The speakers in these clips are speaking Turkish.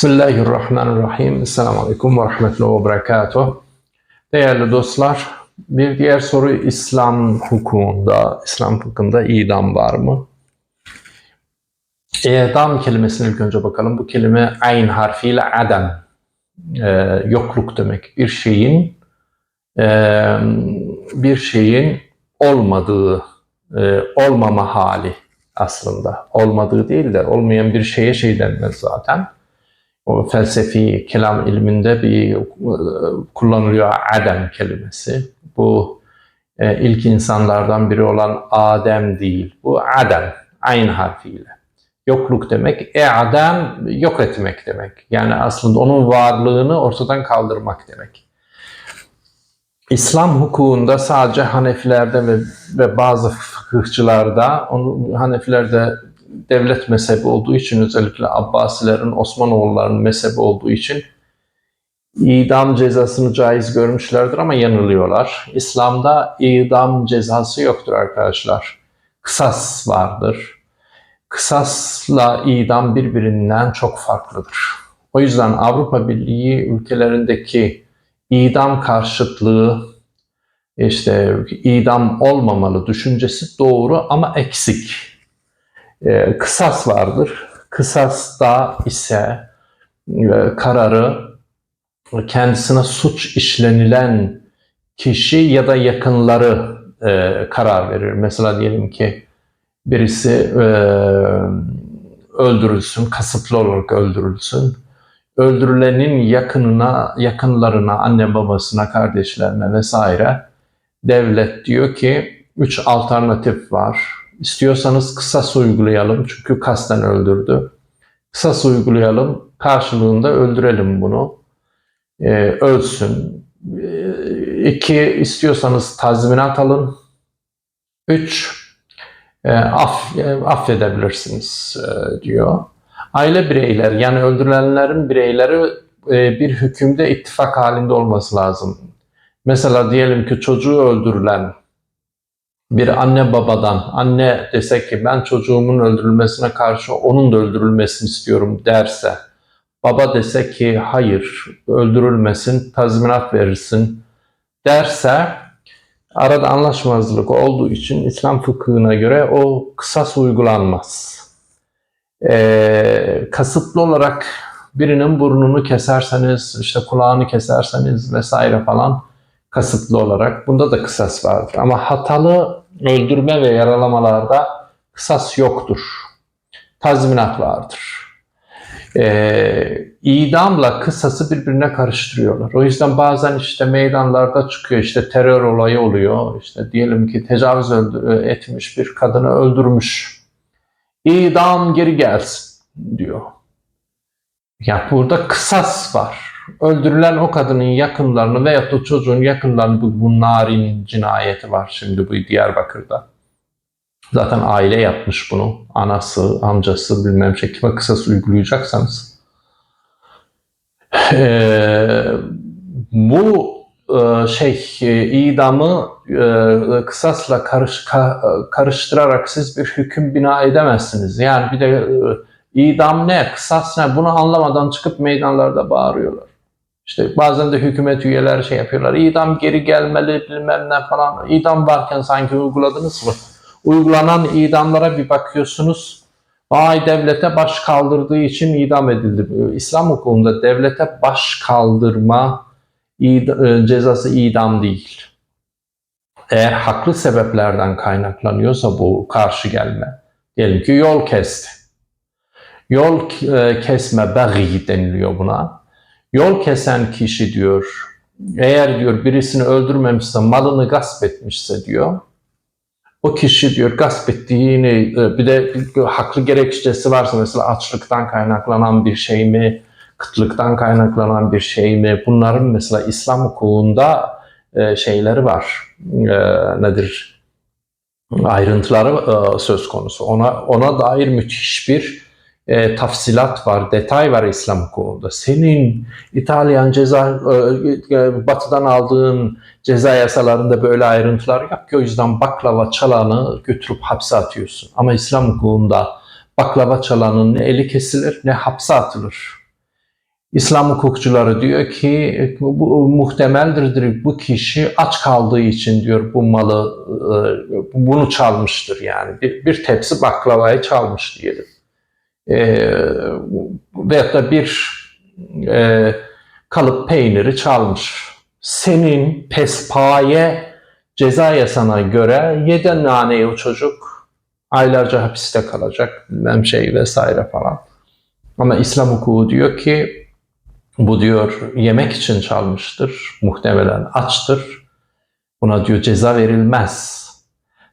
Bismillahirrahmanirrahim. Esselamu Aleyküm ve Rahmetullahi ve Berekatuh. Değerli dostlar, bir diğer soru İslam hukukunda, İslam hukukunda idam var mı? İdam kelimesine ilk önce bakalım. Bu kelime ayn harfiyle adem, e, yokluk demek. Bir şeyin e, bir şeyin olmadığı, e, olmama hali aslında. Olmadığı değil de olmayan bir şeye şey denmez zaten o felsefi kelam ilminde bir e, kullanılıyor adem kelimesi. Bu e, ilk insanlardan biri olan Adem değil. Bu adem, aynı harfiyle. Yokluk demek, e adem yok etmek demek. Yani aslında onun varlığını ortadan kaldırmak demek. İslam hukukunda sadece Hanefilerde ve, ve bazı fıkıhçılarda, onu, Hanefilerde devlet mezhebi olduğu için özellikle Abbasilerin, Osmanoğullarının mezhebi olduğu için idam cezasını caiz görmüşlerdir ama yanılıyorlar. İslam'da idam cezası yoktur arkadaşlar. Kısas vardır. Kısasla idam birbirinden çok farklıdır. O yüzden Avrupa Birliği ülkelerindeki idam karşıtlığı işte idam olmamalı düşüncesi doğru ama eksik e, kısas vardır. Kısasta ise e, kararı kendisine suç işlenilen kişi ya da yakınları e, karar verir. Mesela diyelim ki birisi e, öldürülsün, kasıtlı olarak öldürülsün. Öldürülenin yakınına, yakınlarına, anne babasına, kardeşlerine vesaire devlet diyor ki üç alternatif var İstiyorsanız kısas uygulayalım çünkü kasten öldürdü. Kısas uygulayalım, karşılığında öldürelim bunu. Ee, ölsün. Ee, iki, istiyorsanız tazminat alın. Üç, e, aff, e, affedebilirsiniz e, diyor. Aile bireyler yani öldürülenlerin bireyleri e, bir hükümde ittifak halinde olması lazım. Mesela diyelim ki çocuğu öldürülen bir anne babadan anne dese ki ben çocuğumun öldürülmesine karşı onun da öldürülmesini istiyorum derse baba dese ki hayır öldürülmesin tazminat verirsin derse arada anlaşmazlık olduğu için İslam fıkhına göre o kısas uygulanmaz. Ee, kasıtlı olarak birinin burnunu keserseniz, işte kulağını keserseniz vesaire falan kasıtlı olarak bunda da kısas vardır. Ama hatalı öldürme ve yaralamalarda kısas yoktur. Tazminat vardır. Ee, idamla kısası birbirine karıştırıyorlar. O yüzden bazen işte meydanlarda çıkıyor işte terör olayı oluyor. İşte diyelim ki tecavüz etmiş bir kadını öldürmüş. İdam geri gelsin diyor. Ya burada kısas var öldürülen o kadının yakınlarını veya da çocuğun yakınlarını bu, bu narin cinayeti var şimdi bu Diyarbakır'da. Zaten aile yapmış bunu. Anası, amcası bilmem şey kime kısas uygulayacaksanız. Ee, bu e, şey e, idamı e, kısasla karış, karıştırarak siz bir hüküm bina edemezsiniz. Yani bir de idam ne, kısas ne bunu anlamadan çıkıp meydanlarda bağırıyorlar. İşte bazen de hükümet üyeleri şey yapıyorlar. İdam geri gelmeli bilmem ne falan. İdam varken sanki uyguladınız mı? Uygulanan idamlara bir bakıyorsunuz. Vay devlete baş kaldırdığı için idam edildi. İslam hukukunda devlete baş kaldırma e, cezası idam değil. Eğer haklı sebeplerden kaynaklanıyorsa bu karşı gelme. Diyelim ki yol kesti. Yol e, kesme bagi deniliyor buna Yol kesen kişi diyor, eğer diyor birisini öldürmemişse, malını gasp etmişse diyor, o kişi diyor gasp ettiğini, e, bir de haklı gerekçesi varsa mesela açlıktan kaynaklanan bir şey mi, kıtlıktan kaynaklanan bir şey mi, bunların mesela İslam hukukunda e, şeyleri var, e, nedir, ayrıntıları söz konusu. Ona, ona dair müthiş bir e, tafsilat var, detay var İslam hukukunda. Senin İtalyan ceza, e, e, batıdan aldığın ceza yasalarında böyle ayrıntılar yok ki o yüzden baklava çalanı götürüp hapse atıyorsun. Ama İslam hukukunda baklava çalanın ne eli kesilir ne hapse atılır. İslam hukukçuları diyor ki bu muhtemeldir bu kişi aç kaldığı için diyor bu malı e, bunu çalmıştır yani bir, bir tepsi baklavayı çalmış diyelim. E, veyahut da bir e, kalıp peyniri çalmış. Senin pespaye ceza yasana göre yeden naneyi o çocuk aylarca hapiste kalacak bilmem şey vesaire falan. Ama İslam hukuku diyor ki bu diyor yemek için çalmıştır. Muhtemelen açtır. Buna diyor ceza verilmez.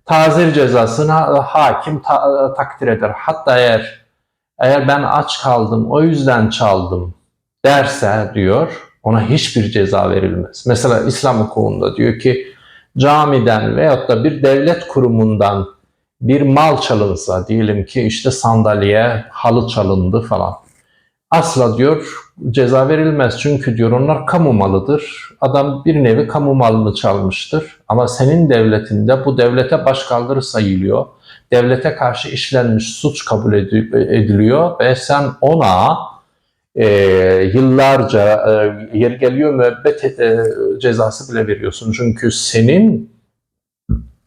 Tazir cezasını hakim ta- takdir eder. Hatta eğer eğer ben aç kaldım o yüzden çaldım derse diyor ona hiçbir ceza verilmez. Mesela İslam hukukunda diyor ki camiden veyahut da bir devlet kurumundan bir mal çalınsa diyelim ki işte sandalye, halı çalındı falan. Asla diyor ceza verilmez çünkü diyor onlar kamu malıdır. Adam bir nevi kamu malını çalmıştır. Ama senin devletinde bu devlete başkaldırı sayılıyor. Devlete karşı işlenmiş suç kabul ediliyor ve sen ona e, yıllarca e, yer geliyor müebbet e, cezası bile veriyorsun. Çünkü senin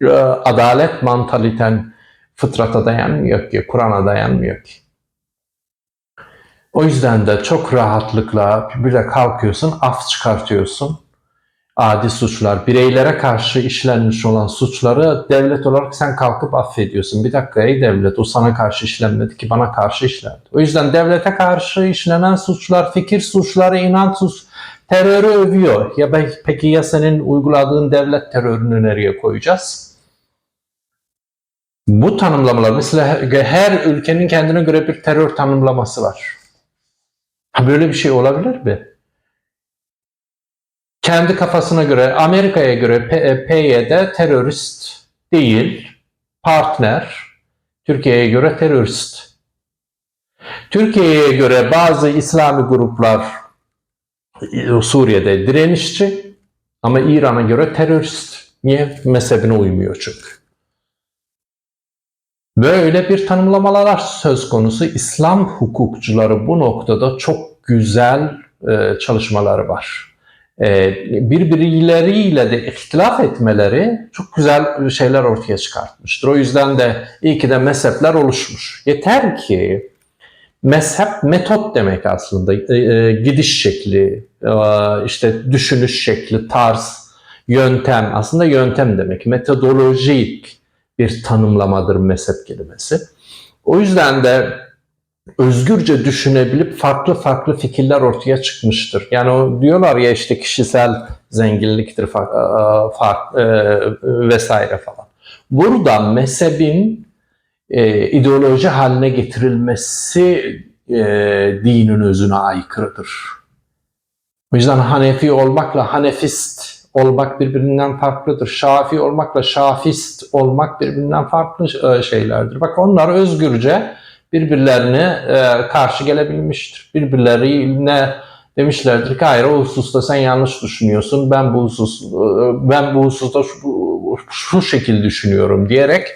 e, adalet mantaliten fıtrata dayanmıyor ki, Kur'an'a dayanmıyor ki. O yüzden de çok rahatlıkla bir de kalkıyorsun, af çıkartıyorsun. Adi suçlar, bireylere karşı işlenmiş olan suçları devlet olarak sen kalkıp affediyorsun. Bir dakika ey devlet o sana karşı işlenmedi ki bana karşı işlendi. O yüzden devlete karşı işlenen suçlar, fikir suçları, inanç suç, terörü övüyor. Ya peki ya senin uyguladığın devlet terörünü nereye koyacağız? Bu tanımlamalar mesela her ülkenin kendine göre bir terör tanımlaması var. Böyle bir şey olabilir mi? Kendi kafasına göre, Amerika'ya göre PYD terörist değil, partner, Türkiye'ye göre terörist. Türkiye'ye göre bazı İslami gruplar Suriye'de direnişçi ama İran'a göre terörist. Niye? Mezhebine uymuyor çünkü. Böyle bir tanımlamalar söz konusu. İslam hukukçuları bu noktada çok güzel e, çalışmaları var. E, birbirleriyle de ihtilaf etmeleri çok güzel şeyler ortaya çıkartmıştır. O yüzden de iyi ki de mezhepler oluşmuş. Yeter ki mezhep metot demek aslında. E, e, gidiş şekli, e, işte düşünüş şekli, tarz, yöntem. Aslında yöntem demek. Metodolojik bir tanımlamadır mezhep kelimesi. O yüzden de özgürce düşünebilip farklı farklı fikirler ortaya çıkmıştır. Yani o diyorlar ya işte kişisel zenginliktir fark, e, vesaire falan. Burada mezhebin e, ideoloji haline getirilmesi e, dinin özüne aykırıdır. O yüzden Hanefi olmakla Hanefist olmak birbirinden farklıdır. Şafi olmakla şafist olmak birbirinden farklı e, şeylerdir. Bak onlar özgürce birbirlerine e, karşı gelebilmiştir. Birbirlerine demişlerdir ki hayır o hususta sen yanlış düşünüyorsun. Ben bu husus e, ben bu hususta şu, şu şekilde düşünüyorum diyerek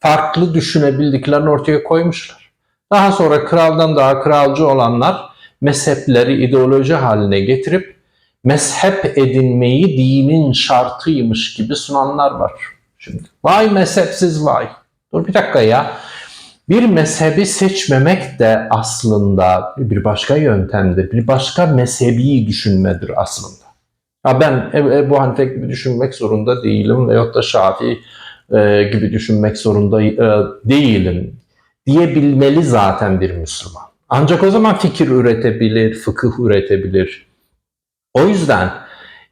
farklı düşünebildiklerini ortaya koymuşlar. Daha sonra kraldan daha kralcı olanlar mezhepleri ideoloji haline getirip mezhep edinmeyi dinin şartıymış gibi sunanlar var. Şimdi vay mezhepsiz vay. Dur bir dakika ya. Bir mezhebi seçmemek de aslında bir başka yöntemdir. Bir başka mezhebi düşünmedir aslında. Ya ben Ebu Hanife gibi düşünmek zorunda değilim veyahut da Şafii e, gibi düşünmek zorunda e, değilim diyebilmeli zaten bir Müslüman. Ancak o zaman fikir üretebilir, fıkıh üretebilir, o yüzden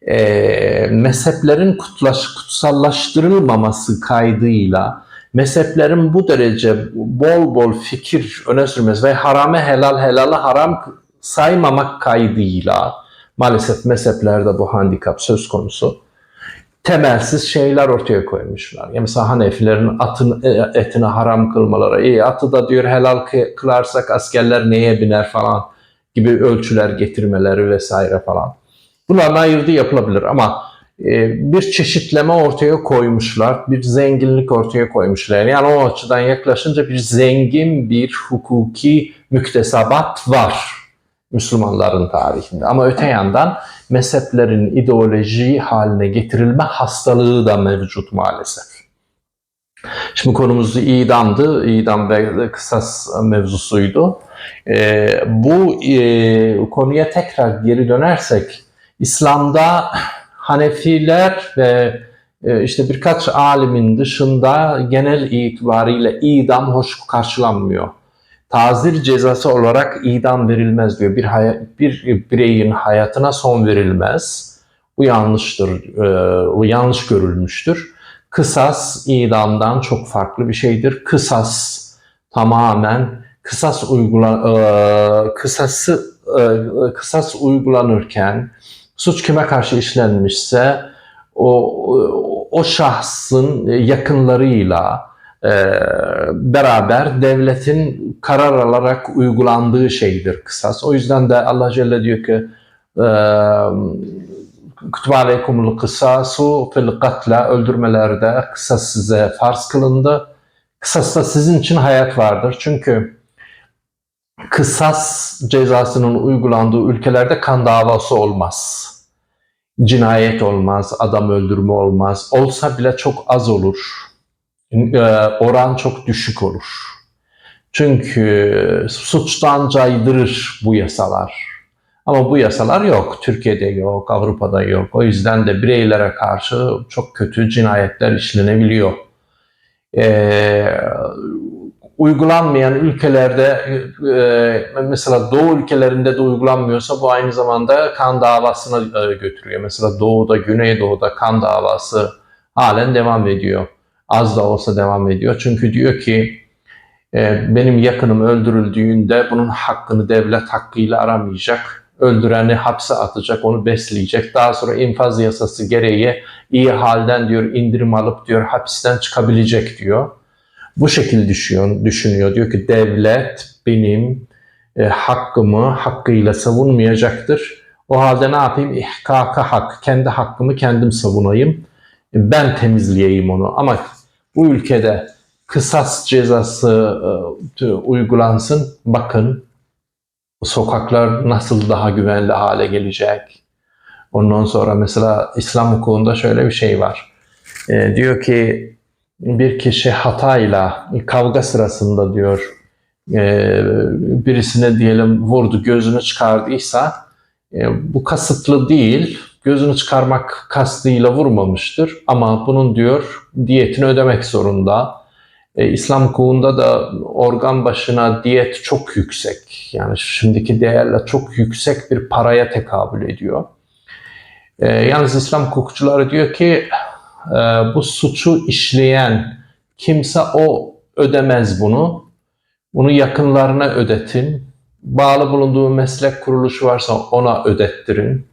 e, mezheplerin kutlaş, kutsallaştırılmaması kaydıyla mezheplerin bu derece bol bol fikir öne sürmesi ve harame helal helalı haram saymamak kaydıyla maalesef mezheplerde bu handikap söz konusu temelsiz şeyler ortaya koymuşlar. Yani mesela Hanefilerin atın, e, etini haram kılmaları. İyi atı da diyor helal kılarsak askerler neye biner falan gibi ölçüler getirmeleri vesaire falan. Bunlarla ayırdı yapılabilir ama bir çeşitleme ortaya koymuşlar, bir zenginlik ortaya koymuşlar. Yani o açıdan yaklaşınca bir zengin bir hukuki müktesebat var. Müslümanların tarihinde. Ama öte yandan mezheplerin ideoloji haline getirilme hastalığı da mevcut maalesef. Şimdi konumuz idamdı. İdam ve kısas mevzusuydu. Ee, bu e, konuya tekrar geri dönersek İslam'da Hanefiler ve e, işte birkaç alimin dışında genel itibariyle idam hoş karşılanmıyor. Tazir cezası olarak idam verilmez diyor. Bir, bir bireyin hayatına son verilmez. Bu yanlıştır, e, bu yanlış görülmüştür. Kısas idamdan çok farklı bir şeydir. Kısas tamamen kısas uygula e, kısası kısas uygulanırken suç kime karşı işlenmişse o o şahsın yakınlarıyla e, beraber devletin karar alarak uygulandığı şeydir kısas. O yüzden de Allah Celle diyor ki e, Kütübe aleykumul kısasu fil katla öldürmelerde kısas size farz kılındı. Kısasta sizin için hayat vardır. Çünkü kısas cezasının uygulandığı ülkelerde kan davası olmaz. Cinayet olmaz, adam öldürme olmaz. Olsa bile çok az olur. Ee, oran çok düşük olur. Çünkü suçtan caydırır bu yasalar. Ama bu yasalar yok. Türkiye'de yok, Avrupa'da yok. O yüzden de bireylere karşı çok kötü cinayetler işlenebiliyor. Ee, uygulanmayan ülkelerde e, mesela Doğu ülkelerinde de uygulanmıyorsa bu aynı zamanda kan davasına e, götürüyor. Mesela Doğu'da, Güneydoğu'da kan davası halen devam ediyor. Az da olsa devam ediyor. Çünkü diyor ki e, benim yakınım öldürüldüğünde bunun hakkını devlet hakkıyla aramayacak. Öldüreni hapse atacak, onu besleyecek. Daha sonra infaz yasası gereği iyi halden diyor indirim alıp diyor hapisten çıkabilecek diyor bu şekilde düşünüyor, düşünüyor. Diyor ki devlet benim e, hakkımı hakkıyla savunmayacaktır. O halde ne yapayım? İhkaka hak. Kendi hakkımı kendim savunayım. Ben temizleyeyim onu. Ama bu ülkede kısas cezası e, uygulansın. Bakın sokaklar nasıl daha güvenli hale gelecek. Ondan sonra mesela İslam hukukunda şöyle bir şey var. E, diyor ki bir kişi hatayla kavga sırasında diyor e, birisine diyelim vurdu gözünü çıkardıysa e, bu kasıtlı değil gözünü çıkarmak kastıyla vurmamıştır ama bunun diyor diyetini ödemek zorunda. E, İslam hukukunda da organ başına diyet çok yüksek. Yani şimdiki değerle çok yüksek bir paraya tekabül ediyor. yalnız İslam hukukçuları diyor ki e, bu suçu işleyen kimse o ödemez bunu. Bunu yakınlarına ödetin. Bağlı bulunduğu meslek kuruluşu varsa ona ödettirin.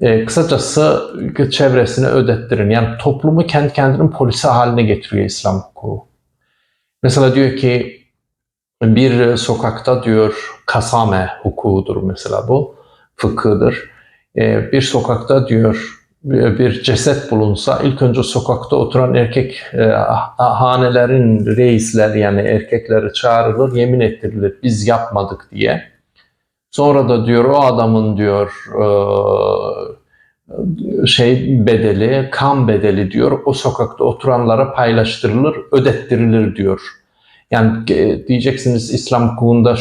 E, kısacası çevresine ödettirin. Yani toplumu kendi kendinin polisi haline getiriyor İslam hukuku. Mesela diyor ki bir sokakta diyor kasame hukukudur mesela bu fıkıdır. E, bir sokakta diyor bir ceset bulunsa ilk önce sokakta oturan erkek e, hanelerin reisleri yani erkekleri çağrılır, yemin ettirilir biz yapmadık diye. Sonra da diyor o adamın diyor e, şey bedeli, kan bedeli diyor o sokakta oturanlara paylaştırılır, ödettirilir diyor. Yani e, diyeceksiniz İslam hukukunda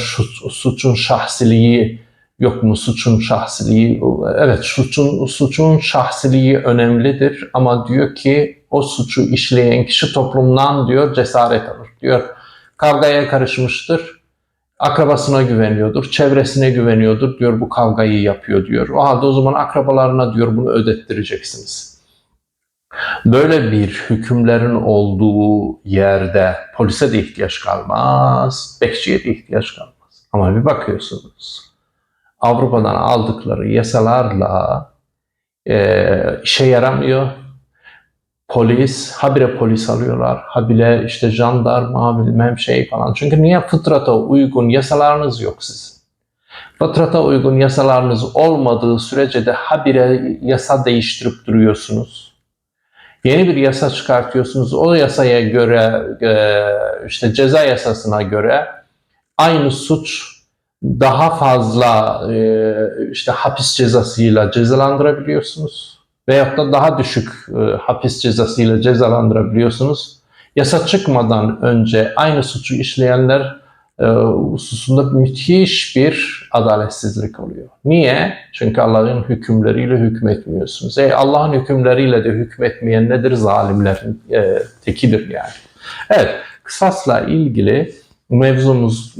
suçun şahsiliği yok mu suçun şahsiliği? Evet suçun, suçun şahsiliği önemlidir ama diyor ki o suçu işleyen kişi toplumdan diyor cesaret alır. Diyor kavgaya karışmıştır. Akrabasına güveniyordur, çevresine güveniyordur diyor bu kavgayı yapıyor diyor. O halde o zaman akrabalarına diyor bunu ödettireceksiniz. Böyle bir hükümlerin olduğu yerde polise de ihtiyaç kalmaz, bekçiye de ihtiyaç kalmaz. Ama bir bakıyorsunuz Avrupa'dan aldıkları yasalarla e, işe yaramıyor. Polis, habire polis alıyorlar. Habire işte jandarma, bilmem şey falan. Çünkü niye fıtrata uygun yasalarınız yok sizin? Fıtrata uygun yasalarınız olmadığı sürece de habire yasa değiştirip duruyorsunuz. Yeni bir yasa çıkartıyorsunuz. O yasaya göre, e, işte ceza yasasına göre aynı suç daha fazla e, işte hapis cezasıyla cezalandırabiliyorsunuz. Veyahut da daha düşük e, hapis cezasıyla cezalandırabiliyorsunuz. Yasa çıkmadan önce aynı suçu işleyenler e, hususunda müthiş bir adaletsizlik oluyor. Niye? Çünkü Allah'ın hükümleriyle hükmetmiyorsunuz. E, Allah'ın hükümleriyle de hükmetmeyen nedir? Zalimlerin e, tekidir yani. Evet, kısasla ilgili mevzumuz,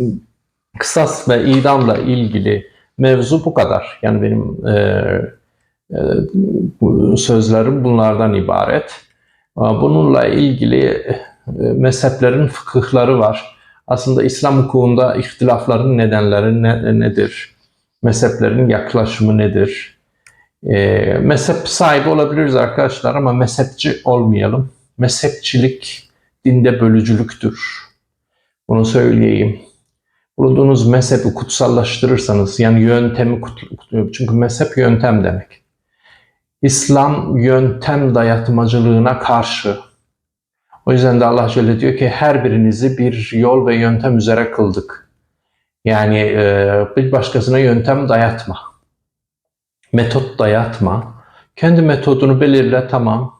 kısas ve idamla ilgili mevzu bu kadar. Yani benim e, e, sözlerim bunlardan ibaret. Bununla ilgili e, mezheplerin fıkıhları var. Aslında İslam hukukunda ihtilafların nedenleri ne, nedir? Mezheplerin yaklaşımı nedir? E, mezhep sahibi olabiliriz arkadaşlar ama mezhepçi olmayalım. Mezhepçilik dinde bölücülüktür. Bunu söyleyeyim. Bulunduğunuz mezhebi kutsallaştırırsanız, yani yöntemi çünkü mezhep yöntem demek. İslam yöntem dayatmacılığına karşı. O yüzden de Allah Celle diyor ki her birinizi bir yol ve yöntem üzere kıldık. Yani e, bir başkasına yöntem dayatma. Metot dayatma. Kendi metodunu belirle tamam.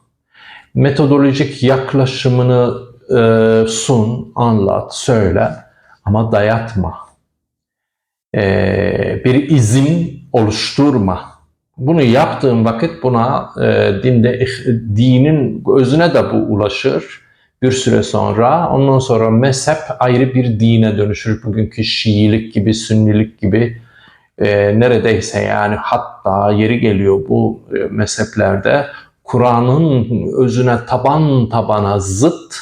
Metodolojik yaklaşımını e, sun, anlat, söyle ama dayatma. E, bir izin oluşturma. Bunu yaptığın vakit buna e, dinde dinin özüne de bu ulaşır bir süre sonra. Ondan sonra mezhep ayrı bir dine dönüşür. Bugünkü Şiilik gibi, Sünnilik gibi e, neredeyse yani hatta yeri geliyor bu e, mezheplerde Kur'an'ın özüne taban tabana zıt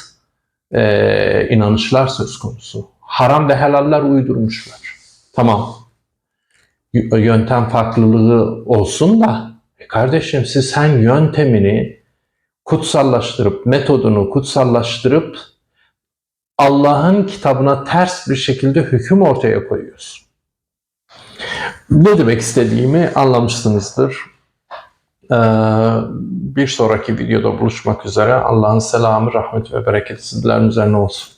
e, inanışlar söz konusu. Haram ve helaller uydurmuşlar. Tamam. Yöntem farklılığı olsun da e kardeşim siz sen yöntemini kutsallaştırıp, metodunu kutsallaştırıp Allah'ın kitabına ters bir şekilde hüküm ortaya koyuyorsun. Ne demek istediğimi anlamışsınızdır. Ee, bir sonraki videoda buluşmak üzere. Allah'ın selamı, rahmeti ve bereketi sizlerin üzerine olsun.